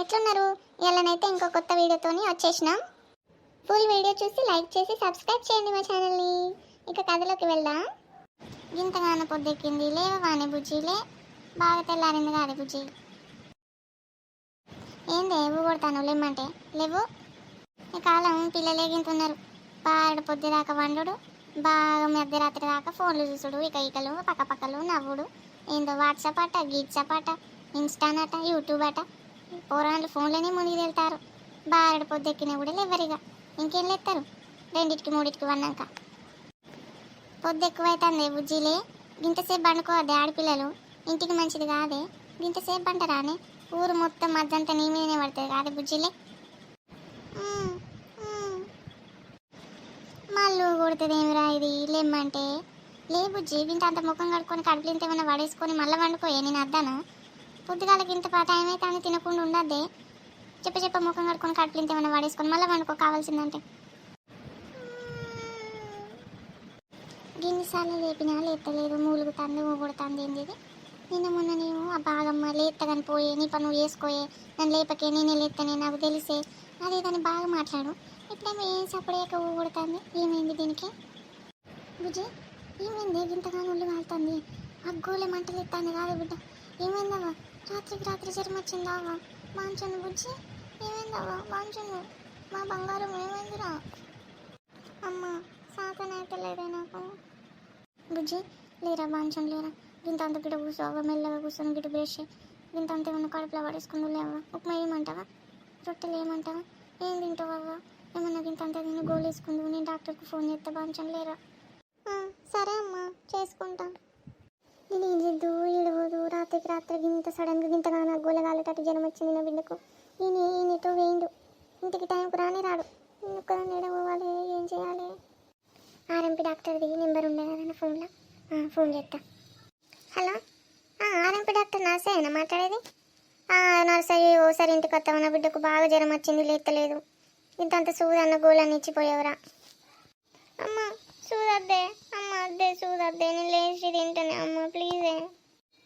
ఎట్లున్నారు? ఇలానైతే ఇంకో కొత్త వీడియోతోని వచ్చేసినాం. ఫుల్ వీడియో చూసి లైక్ చేసి సబ్స్క్రైబ్ చేయండి మా ఛానల్ని. ఇక కథలోకి వెళ్దాం. ఇంతగానో పొద్దెక్కింది. లేవవానే బుజ్జిలే బాగా తెల్లారింది కాదు బుజ్జి. ఏందే ఊ కొడతాను లేమంటే లేవు? ఈ కాలం పిల్లలే గింతున్నారు పాడు పొద్దు దాకా వండుడు. బాగా మధ్యరాత్రి దాకా ఫోన్లు చూసుడు. ఇక ఇకలు పక్కపక్కలు నవ్వుడు. ఏందో వాట్సాప్ అట గీట్సాప్ అట ఇన్స్టాన్ అట యూట్యూబ్ అట. పోరాళ్ళు ఫోన్లోనే మునిగి వెళ్తారు బారడు పొద్దెక్కిన కూడా లేవరిగా. ఇంకేం లేస్తారు రెండిటికి మూడింటికి వన్నాక. పొద్దు ఎక్కువైతుంది బుజ్జిలే ఇంతసేపు పండుకోవద్దే ఆడపిల్లలు. ఇంటికి మంచిది కాదే. ఇంతసేపు అంటారానే ఊరు మొత్తం మధ్యంతా నీ మీదనే పడుతుంది కాదే బుజ్జిలే. మళ్ళు మళ్ళీ కొడుతుంది ఏమిరా ఇది? లేమ్మంటే. లే బుజ్జి ఇంత అంత ముఖం కడుక్కొని కడుపులు ఇంత ఏమైనా పడేసుకొని మళ్ళీ వండుకోయే నేను అద్దాను? పొద్దుగాలకి ఇంత పా టైం అయితే అని తినకుండా ఉండద్దే. చెప్ప చెప్ప ముఖం కడుక్కొని కడుపులు ఇంత ఏమైనా పడేసుకొని మళ్ళీ వండుకో కావాల్సిందంటే. గిన్నిసార్లు లేపినా లేతలేదు మూలుగుతుంది ఊగుడుతుంది ఏంది ఇది? నిన్న మొన్న నేను ఆ బాగమ్మ లేత్తగాని పోయే నీ పని నువ్వు చేసుకోయే నన్ను లేపకే నేనే లేత్తనే నాకు తెలిసే. అదే దాన్ని బాగా మాట్లాడు. ఇప్పుడేమో ఏం సపడేక ఊగుడుతుంది. ఏమైంది దీనికి? బుజ్జి ఏమైంది? ఇంతగానో ఒళ్ళు వాళ్తుంది అగ్గోలే మంటలు ఎత్తాను కాదు బిడ్డ ఏమైందవ్వా? రాత్రికి రాత్రి జ్వరం వచ్చిందావా బాంచను బుజ్జి ఏమైందావా బాంచను మా బంగారం ఏమైందిరా? అమ్మ సాతనైతలేదే నాకు. బుజ్జి లేరా బాంచం లేరా? ఇంత అంత గిడ కూర్చోవా మెల్లగా కూర్చొని గిడ బ్రష్ ఇంత అంత ఏమన్నా కడుపులో పడేసుకుని లేవా? ఉప్మా ఏమంటావా? రొట్టెలు ఏమంటావా? ఏం తింటావా ఏమన్నా ఇంత అంత తిని గోలు వేసుకుందు నేను డాక్టర్కి ఫోన్ చేస్తా బాంచం లేరా? సరే అమ్మా చేసుకుంటా. లేదు ఇడవదు రాత్రికి రాత్రికి ఇంత సడన్గా ఇంతగా గోలగాలేటట్టు జనం వచ్చింది నా బిడ్డకు. ఈయన ఈయనతో వేయండు. ఇంటికి టైంకు రానే రాడు. ఒక్కదాన్ని ఎడవాలి ఏం చేయాలి? ఆర్ఎంపి డాక్టర్ది నెంబర్ ఉండే కదా నా ఫోన్లో? ఫోన్ చేస్తా హలో? ఆర్ఎంపి డాక్టర్ డాక్టర్ నర్సేనా మాట్లాడేది? ఆ, ఓసారి ఇంటికి వస్తావు? నా బిడ్డకు బాగా జ్వరం వచ్చింది లేతలేదు ఇంతంత సూదన్న గోళాన్ని ఇచ్చిపోయావురా అమ్మ సూదద్దే అమ్మ అద్దే నేను లేచి తింటాను. అమ్మ ప్లీజే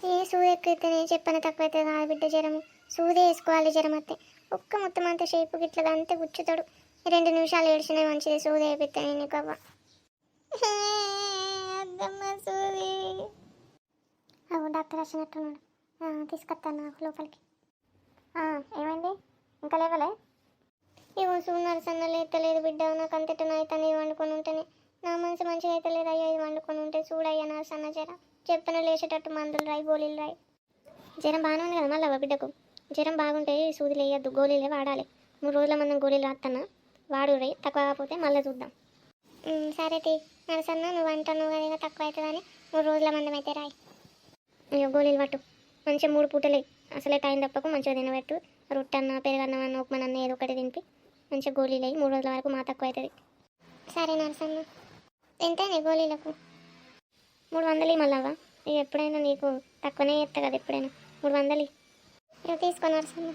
ఏ. సూది ఎక్కితేనే చెప్పన తక్కువైతే కాదు బిడ్డ జ్వరం సూదే వేసుకోవాలి జ్వరం అత్తే ఒక్క మొత్తం అంత షేపు గిట్ల అంతే గుచ్చుతాడు. రెండు నిమిషాలు ఏడ్చినా మంచిది సూది వేపిస్తాను నీకు అవ్వ. సూది. అవు డాక్టర్ వచ్చినట్టున్నాడు. తీసుకొస్తాను నాకు లోపలికి. ఏమండి ఏమైంది? ఇంకా లేవలే? ఏమో సూనర్ సన్న లేతలేదు బిడ్డ. నాకు అంతటన అయితే వండుకొని ఉంటేనే నా మనసు మంచిగా అయితే లేదు. అయ్యా ఇది వండుకొని ఉంటే చూడయ్యా నా సన్న జర. చెప్పిన లేచేటట్టు మందులు రాయి గోళీలు రాయి. జ్వరం బాగానే ఉంది కదా మళ్ళీ బిడ్డకు? జ్వరం బాగుంటే సూదులు వేయద్దు గోళీలే వాడాలి. మూడు రోజుల మనం గోళీలు రాస్తానా వాడు రై తక్కువ కాకపోతే మళ్ళీ చూద్దాం. సరే టీ నరసన్న నువ్వు అంటున్నావు కదా ఇక తక్కువ అవుతుందని. మూడు రోజుల మందం అయితే రాయి. అయ్యో గోళీలు పట్టు. మంచిగా మూడు పూటలే. అసలే టైం తప్పకు మంచిగా తినబెట్టు. రొట్టన్న పెరుగన్నం అన్న ఉప్మనన్న ఏదో ఒకటి తినిపి. మంచిగా గోళీలు అయ్యి మూడు రోజుల వరకు మా తక్కువ అవుతుంది. సరే నరసన్న. ఎంతైనా గోళీలకు. మూడు వందలు మళ్ళావా ఇక ఎప్పుడైనా నీకు తక్కువనే చేస్తా కదా ఎప్పుడైనా. మూడు వందలు ఇక తీసుకున్నారు నరసన్న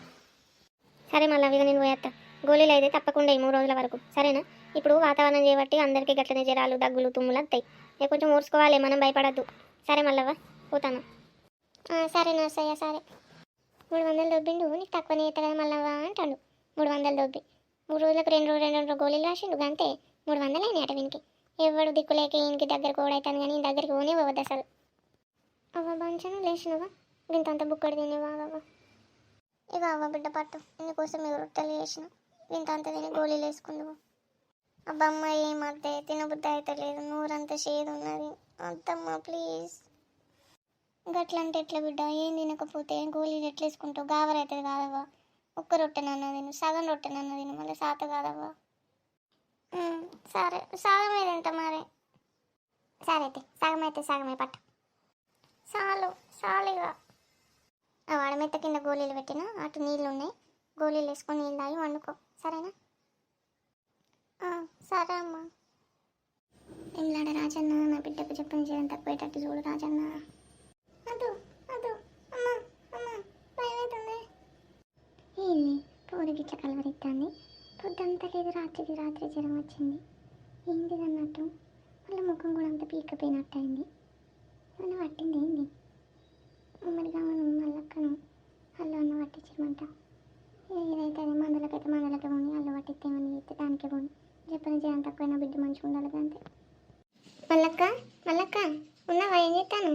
సరే మళ్ళా ఇక నేను పోయేస్తా గోళీలు అయితే తప్పకుండా ఈ మూడు రోజుల వరకు. సరేనా? ఇప్పుడు వాతావరణం చేయబట్టి అందరికీ గట్లనే జ్వరాలు దగ్గులు తుమ్ములు వస్తాయి ఇక కొంచెం ఊర్చుకోవాలి మనం భయపడద్దు. సరే మళ్ళవా పోతాను. సరే నర్సయ్య సరే. మూడు వందలు దొబ్బిండు నీకు తక్కువనే అవుతా కదా మళ్ళవా అంటాడు. మూడు వందలు దొబ్బి. మూడు రోజులకు రెండు రోజులు రెండు రెండు గోళీలు రాసిండు అంతే మూడు వందలు అయినాయి అట ఎవడు దిక్కులేక ఈయనకి దగ్గర కూడా అవుతాను కానీ ఈయన దగ్గరికి పోనే పోవద్దు అసలు. అవ్వ బంచను లేచినవా? ఇంతంత బుక్కడు తినేవా అవ్వ? ఇక అవ్వ బిడ్డ పట్టు ఇందుకోసం మీరు రొట్టెలు చేసిన. ఇంతంత తిని గోళీలు వేసుకుందువు. అబ్బమ్మ ఏమద్దే తినబుద్ధి అయితే లేదు నూరంతా షేదు ఉన్నది అద్దమ్మ ప్లీజ్. గట్లంటే ఎట్లా బిడ్డ? ఏం తినకపోతే గోళీలు ఎట్లా వేసుకుంటావు గావర్ అవుతుంది కాదవ్వా. ఒక్క రొట్టెనన్న తిను సగం రొట్టెనన్న తిను మళ్ళీ సాత కాదవ్వా. సరే. సగమే మీద మరి? సరే అయితే సగం అయితే సగమే పట్టు. చాలు చాలుగా ఆ వాడమెత్త కింద గోళీలు పెట్టిన అటు నీళ్ళు ఉన్నాయి. గోళీలు వేసుకొని నీళ్ళు తాగి వండుకో. సరేనా? సరే అమ్మా. ఇంలాడ రాజన్న నా బిడ్డకు చెప్పిన చేయడం తక్కువేటట్టు చూడు రాజన్న. అదు అదు అమ్మా అమ్మా భయమవుతుంది ఏంది? పోరు గిట్ల కలవరిస్తాంది పొద్దంతా లేదు. రాత్రికి రాత్రి జ్వరం వచ్చింది. ఏంటిది అన్నట్టు? వాళ్ళ ముఖం కూడా అంత పీకపోయినట్టు అయింది నన్ను పట్టింది ఏంది? ఉమ్మడిగా మనం మళ్ళక్కను అల్లు అన్న పట్టించమంట. వాళ్ళకైతే మనలకే పోని అల్లు పట్టిస్తే ఏమని చేస్తే దానికే పోని. చెప్పిన జ్వరం తక్కువైనా బిడ్డ మంచిగా ఉండాలి అంతే. మల్లక్క మల్లక్క ఉన్నావా? ఏం చేస్తాను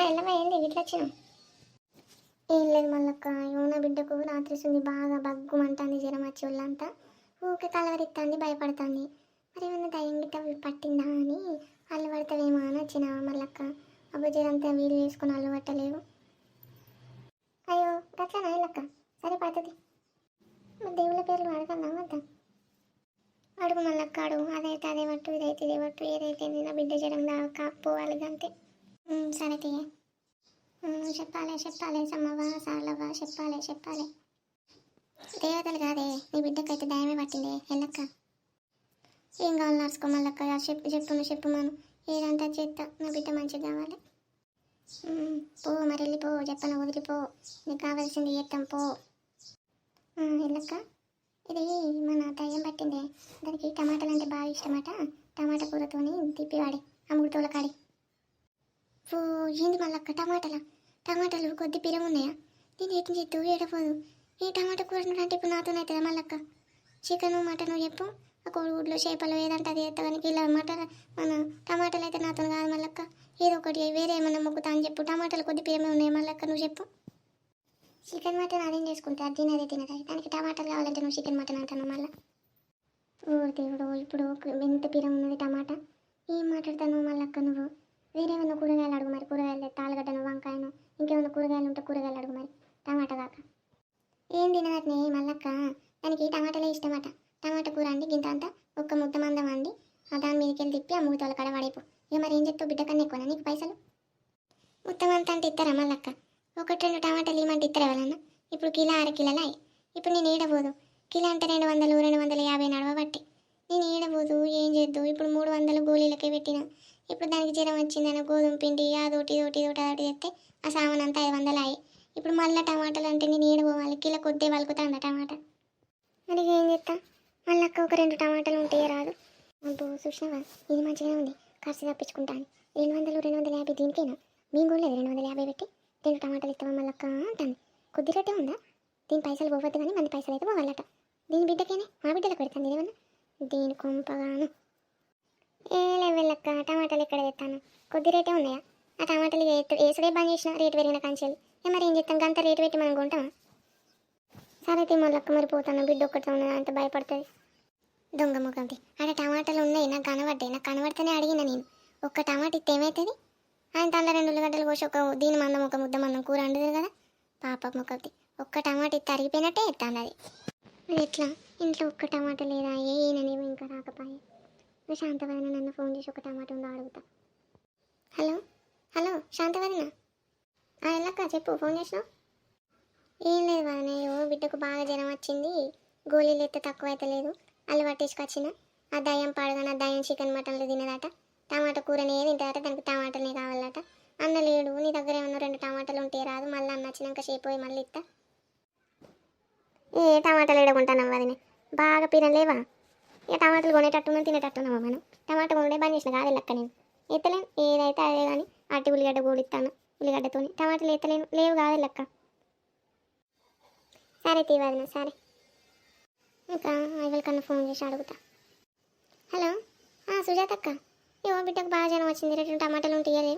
వెళ్ళవా ఏంది? ఇట్లా వచ్చినావు ఏం లేదు మల్లక్క యోన బిడ్డకు రాత్రి సుంది బాగా బగ్గుమంటుంది జ్వరం వచ్చి వాళ్ళంతా. ఊకే కలవరిస్తుంది భయపడుతుంది. మరి ఏమన్నా దయ్యం గిట్ట పట్టిందా అని అల్లు పడతావేమో అని వచ్చిన మళ్ళక్క అబ్బా జ్వరంతా వీలు వేసుకుని అల్లు పట్టలేవు అయ్యో గట్లనా ఇల్లక్క సరే పడుతుంది. మరి దేవుళ్ళ పేర్లు అడగన్నా వద్దా అడుగు మళ్ళక్క అడుగు. అదైతే అదే పట్టు ఇదైతే ఇదే పట్టు. ఏదైతే నా బిడ్డ జ్వరం కాకపోవాలి అంతే. సరే తీయ. చెప్పాలి చెప్పాలి సమ్మవ్వ సార్లవ్వ చెప్పాలి చెప్పాలి. దేవతలు కాదే నీ బిడ్డకైతే దయమే పట్టిందే ఎల్లక్క. ఏం కావాలి నడుచుకో మళ్ళక్క చెప్పు చెప్పు చెప్పు మనం. ఏదంతా చేస్తా నా బిడ్డ మంచిగా కావాలి. పో మరి వెళ్ళిపో చెప్పను వదిలిపో. నీకు కావాల్సింది చేస్తాం పో. ఎల్లక్క. ఇది మన దయ్యం పట్టిందే. దానికి టమాటాలు అంటే బాగా ఇష్టమట. టమాటా కూరతోని తిప్పివాడి అమ్ముడుతోల కాడి ఓ ఏంది మళ్ళక్క టమాటాలా? టమాటాలు కొద్ది పిరం ఉన్నాయా? నేను ఎటు చేస్తూ ఏడపోదు ఈ టమాటా కూర అంటే ఇప్పుడు నాతో అవుతుందా మళ్ళక్క చికెను మటను చెప్పు. ఆ కోడిగుడ్లు చేపలు ఏదంటే అది చేస్తా ఇలా మటన్ మన టమాటాలు అయితే నాతో కాదు మళ్ళక్క ఏదో ఒకటి వేరే ఏమన్నా మొక్కుతా అని చెప్పు. టమాటాలు కొద్ది పిరమే ఉన్నాయి మళ్ళక్క నువ్వు చెప్పు. చికెన్ మటన్ అదేం చేసుకుంటే? అది తినదే తినదే. దానికి టమాటాలు కావాలంటే నువ్వు చికెన్ మటన్ అంటాను మళ్ళీ ఓ దేవుడు ఇప్పుడు ఎంత పిరం ఉన్నది టమాటా. ఏం మాట్లాడతాను మళ్ళక్క నువ్వు? వేరే కూరగాయలు అడుగు మరి కూరగాయలు తెత్తా, ఆలుగడ్డను వంకాయను ఇంకేమైనా కూరగాయలు ఉంటే కూరగాయలు అడుగు మరి టమాటా కాక. ఏం తినదట్నే మళ్ళక్క దానికి టమాటాలే ఇష్టమట. టమాటా కూర అండి గింత అంతా ఒక్క ముద్ద మందం అండి. దాని మీదకి వెళ్ళి తిప్పి ఆ మూతల కడ పడేపు. ఇక మరి ఏం చెప్తావు బిడ్డ కన్నా ఎక్కువనా నీకు పైసలు? మొత్తం అంతా అంటే ఇస్తారా మళ్ళక్క ఒకటి రెండు టమాటాలు ఇవ్వమంటే ఇస్తారు ఎవరన్నా? ఇప్పుడు కిలో అర కిలోలా? ఇప్పుడు నేను ఏడబోదు? కిలో అంటే రెండు వందలు రెండు వందల యాభై నడవబట్టి. నేను ఏడబోదు ఏం చేద్దు? ఇప్పుడు మూడు వందలు గోళీలకే పెట్టిన. ఇప్పుడు దానికి జ్వరం వచ్చిందని గోధుమ పిండి అదోటి ఇదొకటి ఇదొకటి అదోటి తెస్తే ఆ సామాన్ అంతా ఐదు వందలు అయ్యి. ఇప్పుడు మళ్ళీ టమాటాలు అంటే నేను పోవాలి కిలో కొద్దే వలుకుతాంద టమాటా? మరి ఏం చేస్తా మళ్ళీ అక్క ఒక రెండు టమాటాలు ఉంటే రాదు? అబ్బో చూసినావా? ఇది మంచిగా ఉంది. ఖర్చు తప్పించుకుంటాను. రెండు వందలు రెండు వందల యాభై దీనికేనా? మేము కూడా లేదు రెండు వందల యాభై పెట్టి రెండు టమాటాలు ఇస్తావా మళ్ళక్క అంటాను కొద్ది రేటే ఉందా? దీని పైసలు పోవద్దు కానీ మంది పైసలు అయితే పోవాలట. దీని బిడ్డకేనే? మా బిడ్డలకు పెడతాను ఏమన్నా? దీని కొంపగాను. ఏ లెవెల్లక్క టమాటాలు ఎక్కడ చేస్తాను కొద్ది రేటే ఉన్నాయా? ఆ టమాటాలు ఏ- వేసుడే బంద్ చేసిన రేటు పెరిగిన కంచెలు. ఏ మరి ఏం చేస్తాం? అంత రేటు పెట్టి మనం కొంటామా? సరే అయితే మళ్ళక్క మరి పోతాను. బిడ్డ ఒక్కటే ఉన్నది అంత భయపడుతుంది. దొంగ ముఖంది ఆడ టమాటాలు ఉన్నాయి నాకు కనబడ్డాయి. నాకు కనబడితేనే అడిగిన నేను. ఒక్క టమాటా ఇస్తే ఏమవుతుంది ఆయన తల్ల రెండు ఉల్లిగడ్డలు కోసి ఒక దీని మందం ఒక ముద్ద మందం కూర వండుతుంది కదా? పాప ముఖంది ఒక్క టమాటా ఇస్తే అరిగిపోయినట్టే ఎత్తాను అది. ఎట్లా? ఇంట్లో ఒక్క టమాటా లేదా? ఏ ఈయననేమో ఇంకా రాకపోయే. నువ్వు శాంతవరణ నన్ను ఫోన్ చేసి ఒక టమాటా ఉందో అడుగుతా. హలో? హలో? శాంతవరణ? వెళ్ళక్క చెప్పు ఫోన్ చేసినావు? ఏం లేదు వదనయ్యో బిడ్డకు బాగా జ్వరం వచ్చింది. గోళీలు ఎత్తే తక్కువ అయితే లేదు. అల్లు పట్టించుకొచ్చిన. ఆ దయ్యం పాడగానే ఆ దయ్యం చికెన్ మటన్లు తినదట. టమాటా కూరనే తింటారట దానికి టమాటాలే కావాలట. అన్న లేడు నీ దగ్గర ఏమన్నా రెండు టమాటాలు ఉంటే రాదు. మళ్ళీ అన్న వచ్చినాక చేపోయి మళ్ళీ ఇస్తా ఏ టమాటాలు ఎడకుంటాను వదిన? బాగా పిరలేవా? ఇక టమాటాలు కొనేటట్టున్నా తినేటట్టున్నామా మనం? టమాటా కొనే బంద్ చేసిన కాదు లెక్క నేను. ఎత్తలేను ఏదైతే అదే కానీ అట్టి ఉల్లిగడ్డ కూడిస్తాను ఉల్లిగడ్డతోని. టమాటాలు ఎత్తలేను లేవు కాదు లెక్క సరే తీవదిన సరే. ఇంకా ఎవరికన్నా ఫోన్ చేసి అడుగుతా. హలో? సుజాత అక్క. ఏవో బిడ్డకు బాగా జనం వచ్చింది రెండు టమాటాలు ఉంటాయలే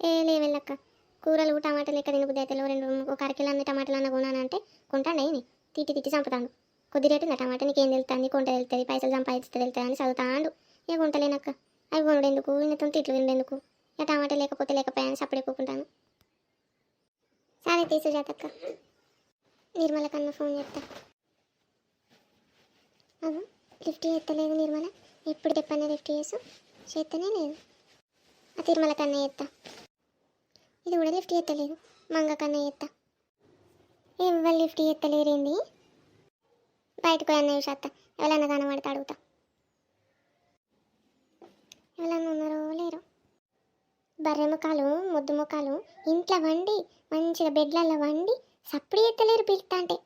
ఏ లేవెళ్ళక్క కూరలు టమాటాలు లెక్క తినబుద్ది అయితే రెండు ఒక అరకిలో అన్ని టమాటాలు అన్న కొనానంటే కొంటాను నేను తిట్టి తిట్టి చంపుతాను కొద్ది రేటు టమాటా నీకేం తెలుస్తుంది? కొంట వెళ్తుంది పైసలు సంపాదిస్తే వెళ్తుంది అని చదువుతాండు. ఇక కొంటలేనక్క అవి కొనుడు ఎందుకు తిట్లు వినడెందుకు ఇక టమాటా లేకపోతే లేకపోయాను సప్పుడు ఎక్కుకుంటాను సరే తీసు జాతక్క నిర్మల కన్నా ఫోన్ చేస్తా అవు లిఫ్ట్ చేస్తలేదు నిర్మల. ఎప్పుడు చెప్పన్నా లిఫ్ట్ చేసు? చేస్తనే లేదు. ఆ తిరుమల కన్నా చేస్తా ఇది కూడా లిఫ్ట్ చేస్తలేదు మంగ కన్నా చేస్తా ఎవరు లిఫ్ట్ చేస్తలేరేంది బయటకు అన్న చూసేస్తా ఎవరైనా కనబడితే అడుగుతా. ఎవరైనా ఉన్నారో లేరు. బర్రె ముఖాలు ముద్దు ముఖాలు ఇంట్లో వండి మంచిగా బెడ్లలో వండి సప్పుడు ఎత్తలేరు పిలుతా అంటే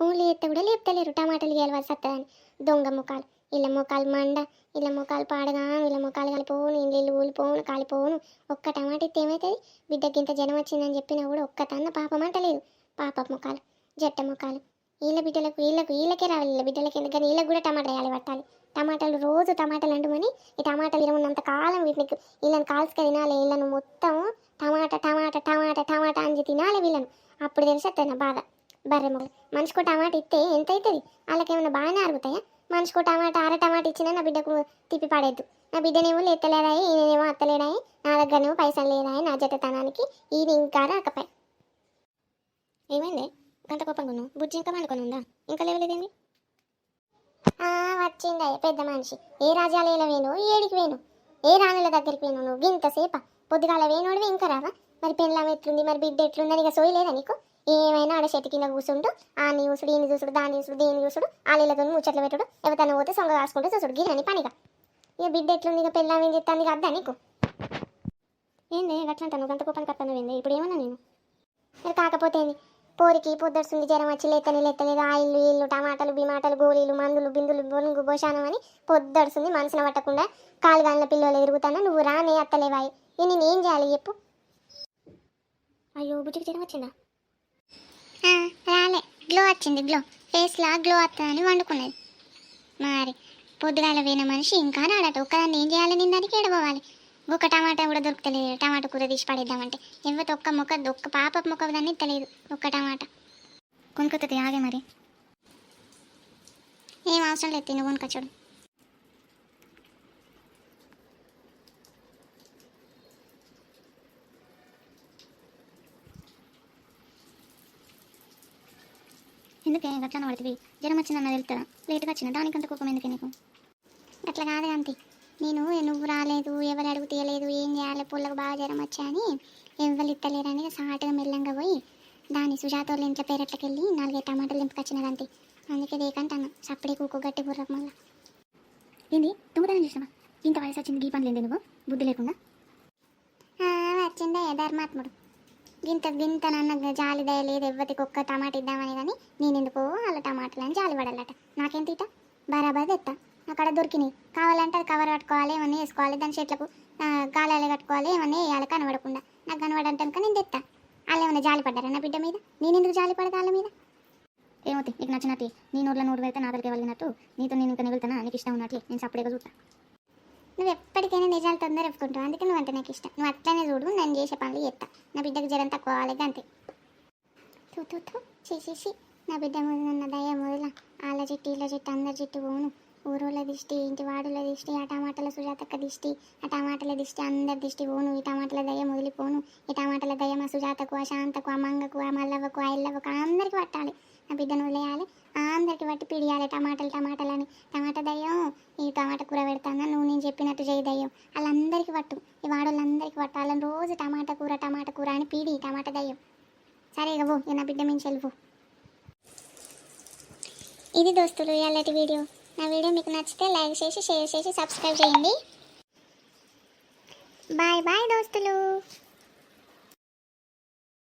ఫోన్లు ఎత్త కూడా లేపుతలేరు టమాటాలు గేలవలసి వస్తుందని దొంగ ముఖాలు ఇళ్ళ ముఖాలు మండ ఇళ్ళ ముఖాలు పాడగా ఇళ్ళ ముఖాలు కలిపోను ఇల్లు ఊలిపోను కాలిపోను. ఒక్క టమాటా ఇస్తే ఏమవుతుంది బిడ్డకి ఇంత జనం వచ్చిందని చెప్పినా కూడా ఒక్క తన్న పాపం అంటలేదు పాప ముఖాలు జట్ట ముఖాలు. వీళ్ళ బిడ్డలకు వీళ్ళకు వీళ్ళకే రావాలి వీళ్ళ బిడ్డలకి ఎందుకని వీళ్ళకి కూడా టమాటా వేయాలి పట్టాలి. టమాటాలు రోజు టమాటాలు అంటుమని ఈ టమాటాలు ఇరవన్నంత కాలం వీటికి వీళ్ళని కాల్చుక తినాలి వీళ్ళను మొత్తం టమాటా టమాటా టమాటా టమాటా అని తినాలి వీళ్ళను. అప్పుడు తెలిసేస్తుంది నా బాధ. బర్రె మొగలు మనిషికో టమాటా ఇస్తే ఎంత అవుతుంది వాళ్ళకి ఏమైనా బాగానే అరుగుతాయా? మనిషికో టమాటా అర టమాటా ఇచ్చినా నా బిడ్డకు తిప్పి పడేద్దు. నా బిడ్డనేమో ఎత్తలేదాయి ఈయనేమో అత్తలేడాయి నా దగ్గరనేమో పైసలు లేదాయి నా జతతనానికి ఇది ఇంకా రాకపాయి. ఏమైంది? గంట కోపంగా ఉన్నావు? బుజ్జి ఇంకా పండుకొని ఉందా? ఇంకా లేవలేదేంది? వచ్చింది పెద్ద మనిషి. ఏ రాజ్యాల వేను ఏడికి వేను ఏ రాణుల దగ్గరికి వేను నువ్వు? ఇంతసేప పొద్దుగాల వేనోడివి ఇంకా రావా? మరి పెళ్ళం ఎట్లుంది? మరి బిడ్డ ఎట్లుందని ఇక సోయలేదా నీకు? ఏమైనా ఆడ చెట్టు కింద కూర్చుంటూ ఆ నీ చూసుడు ఈయన చూసుడు దాన్ని చూసుడు దీన్ని చూసుడు ఆలీలతో ముచ్చట్లు పెట్టుడు ఎవరితో పోతే సొంగ కాసుకుంటూ చూసుడు గిరని పనిగా. ఇక బిడ్డ ఎట్లుంది? ఇక పెళ్ళం ఏం చెప్తాను ఇక అద్దా నీకు? ఏంది? గట్లంటాను గంట కోపానికి వస్తాను ఏందే ఇప్పుడు ఏమన్నా నేను? మరి కాకపోతే ఏంది? పోరికి పొద్దుస్తుంది జ్వరం వచ్చి లేతని లేతలేదు ఆయిల్ ఇల్లు టమాటాలు బిమాటలు గోళీలు మందులు బిందులు బొనుగు భోషానం అని పొద్దుడుస్తుంది మనసున పట్టకుండా కాలు గాలిన పిల్లలు ఎరుగుతానా నువ్వు రానే అత్తలేవాయి ఇక నేను ఏం చేయాలి చెప్పు. అయ్యో బుజ్జికి జ్వరం వచ్చిందా? రాలే. గ్లో వచ్చింది గ్లో. ఫేస్లా గ్లో వస్తుందని వండుకున్నది. మరి పొద్దుగాల పోయిన మనిషి ఇంకా రాడట. ఒక్కదాన్ని ఏం చేయాలి? నేను దానికి ఏడబోవాలి ఒక టమాటా కూడా దొరుకుతలేదు. టమాటా కూర తీసి పడేద్దామంటే. ఎవరి ఒక్క మొక్క ఒక్క పాప మొక్క దాన్ని ఇత్తలేదు ఒక్క టమాటా. కొనుక్కొస్తుంది ఆగే మరి. ఏం అవసరం లేదు తిను కొనుక్కొచ్చాడు ఎందుకే? గట్లా పడుతుంది. జ్వరం వచ్చిందన్న వెళ్తుందా లేట్గా వచ్చిన దానికంత కోపం ఎందుకే నీకు? అట్లా కాదు అంతే. నేను నువ్వు రాలేదు ఎవరు అడుగు తీయలేదు ఏం చేయాలి పుల్లకు బాగా జ్వరం వచ్చా అని ఎవరు ఇత్తలేరని సాటుగా మెల్లంగా పోయి దాని సుజాతోళ్ళ ఇంట్లో పేరట్లకి వెళ్ళి నాలుగైదు టమాటాలు నింపుకొచ్చినదంతే అందుకే దేకంటాను చప్పుడే కూకో గట్టి బుర్రకు మళ్ళా. ఏంది తుమ్మదాన్ని చూసినావా? ఇంత వయసు వచ్చింది గీ పని నువ్వు? బుద్ధి లేకుండా? వచ్చిందే ధర్మాత్ముడు. ఇంత వింత నన్న జాలి దయ లేదు ఎవ్వరికి ఒక్క టమాటా ఇద్దామని కానీ నేను ఎందుకో వాళ్ళ టమాటాలని జాలి పడాలట నాకేం తీట బరాబర్ తెత్తా. అక్కడ దొరికినాయి కావాలంటే అది కవర్ కట్టుకోవాలి ఏమన్నా వేసుకోవాలి దాని చెట్లకు ఆ, గాలాలు కట్టుకోవాలి ఏమన్నా వేయాలి కనబడకుండా. నాకు కనబడంటే నేను తెత్తా. వాళ్ళు ఏమన్నా జాలి పడ్డారా నా బిడ్డ మీద? నేను ఎందుకు జాలి పడతా వాళ్ళ మీద? ఏమవుతాయి నీకు నచ్చినట్టు నీ నోట్లో నోటు పెడితే నా దగ్గరికి వెళ్ళినట్టు. నీతో నేను ఇంకా నిగులుతానా నీకు ఇష్టం ఉన్నట్లు నేను సపరేట్గా చూస్తా. నువ్వు ఎప్పటికైనా నిజాలు తొందర ఒప్పుకుంటావు అందుకే నువ్వు అంటే నాకు ఇష్టం. నువ్వు అట్లనే చూడు నేను చేసే పనులు చేస్తా నా బిడ్డకు జ్వరం తక్కువ అవ్వాలి అంతే. తూ తూ తూ. చేసేసి నా బిడ్డ మొదలన్న దయ మొదల. వాళ్ళ చెట్టు ఇలా చెట్టు అందరి చెట్టు పోను. ఊరోళ్ళ దిష్టి ఇంటి వాడుల దిష్టి ఆ టమాటాల సుజాతక్క దిష్టి ఆ టమాటాల దిష్టి అందరి దిష్టి పోను ఈ టమాటాల దయ మొదలిపోను ఈ టమాటాల దయ మా సుజాతకు ఆ శాంతకు ఆ మంగకు ఆ మల్లవ్వకు ఆ ఇల్లవ్వకు అందరికి పట్టాలి. నా బిడ్డను వదిలేయాలి అందరికి పట్టి పిడియాలి టమాటాలు టమాటాలు అని. టమాటా దయ్యం ఈ టమాటా కూర పెడతాను? నువ్వు నేను చెప్పినట్టు చేయి దయ్యం. వాళ్ళందరికీ పట్టు. ఈ వాడోళ్ళందరికీ పట్టాలని రోజు టమాటా కూర టమాటా కూర అని పీడి టమాటా దయ్యం. సరే ఇక పో ఇక నా బిడ్డ మించి వెళ్ళిపో ఇది దోస్తులు ఇలాంటి వీడియో. నా వీడియో మీకు నచ్చితే లైక్ చేసి షేర్ చేసి సబ్స్క్రైబ్ చేయండి. బాయ్ బాయ్ దోస్తులు.